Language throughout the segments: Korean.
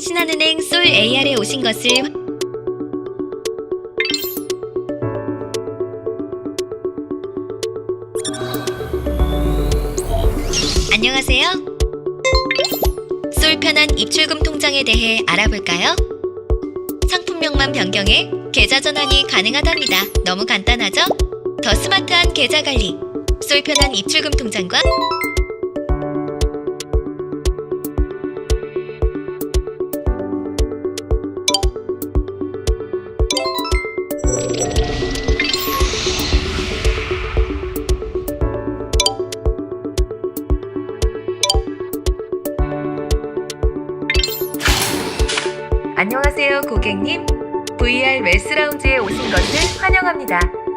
신한은행 솔 AR에 오신 것을 안녕하세요. 솔 편한 입출금 통장에 대해 알아볼까요? 상품명만 변경해 계좌 전환이 가능하답니다. 너무 간단하죠? 더 스마트한 계좌 관리. 솔 편한 입출금 통장과 안녕하세요, 고객님. VR 웰스 라운지에 오신 것을 환영합니다.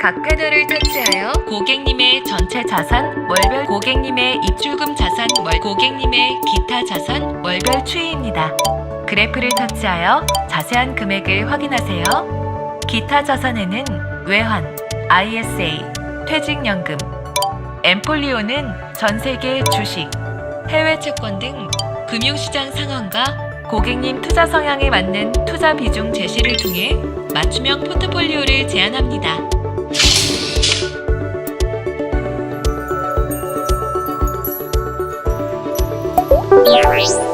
각 패널을 터치하여 고객님의 전체 자산, 월별 고객님의 입출금 자산, 월 고객님의 기타 자산, 월별 추이입니다. 그래프를 터치하여 자세한 금액을 확인하세요. 기타 자산에는 외환, ISA, 퇴직연금, 엠폴리오는 전 세계 주식, 해외 채권 등 금융시장 상황과 고객님 투자 성향에 맞는 투자 비중 제시를 통해 맞춤형 포트폴리오를 제안합니다. Bye.